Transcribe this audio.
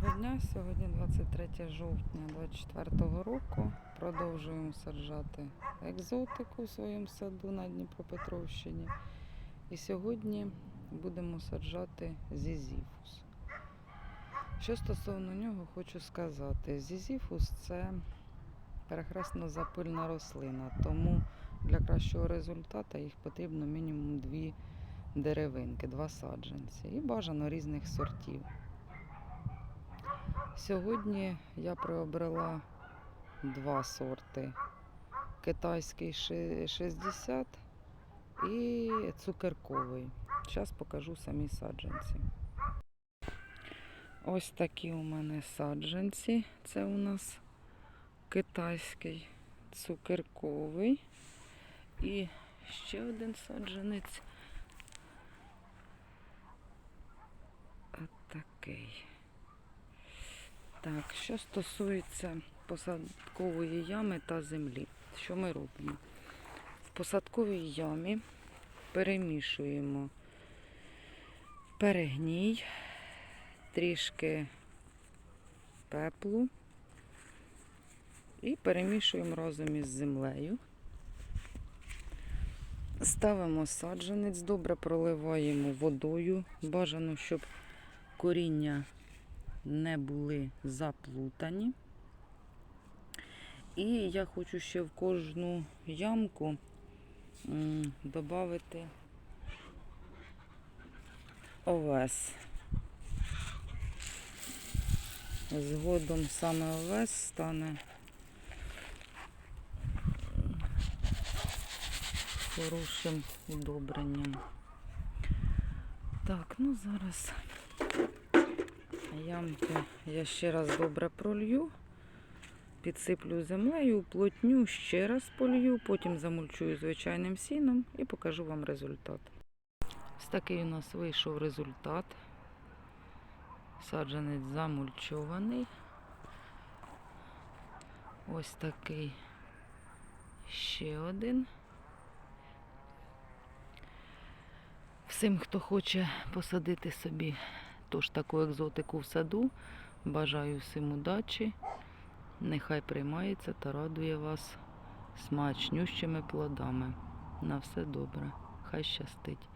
Доброго дня. Сьогодні 23 жовтня 2024 року. Продовжуємо саджати екзотику в своєму саду на Дніпропетровщині. І сьогодні будемо саджати зізіфус. Що стосовно нього, хочу сказати: зізіфус це перехресно запильна рослина, тому для кращого результату їх потрібно мінімум дві деревинки, два саджанці і бажано різних сортів. Сьогодні я приобрела два сорти: китайський 60 і цукерковий. Зараз покажу самі саджанці. Ось такі у мене саджанці. Це у нас китайський цукерковий. І ще один саджанець. От такий. Так, що стосується посадкової ями та землі, що ми робимо? В посадковій ямі перемішуємо перегній, трішки пеплу і перемішуємо разом із землею. Ставимо саджанець, добре проливаємо водою. Бажано, щоб коріння не були заплутані. І я хочу ще в кожну ямку додати овес. Згодом саме овес стане хорошим удобренням. Так, ну зараз ямки я ще раз добре пролью, підсиплю землею, уплотню, ще раз полью, потім замульчую звичайним сіном і покажу вам результат. Ось такий у нас вийшов результат. Саджанець замульчований. Ось такий ще один. Всім, хто хоче посадити собі тож таку екзотику в саду, бажаю всім удачі. Нехай приймається та радує вас смачнющими плодами. На все добре. Хай щастить.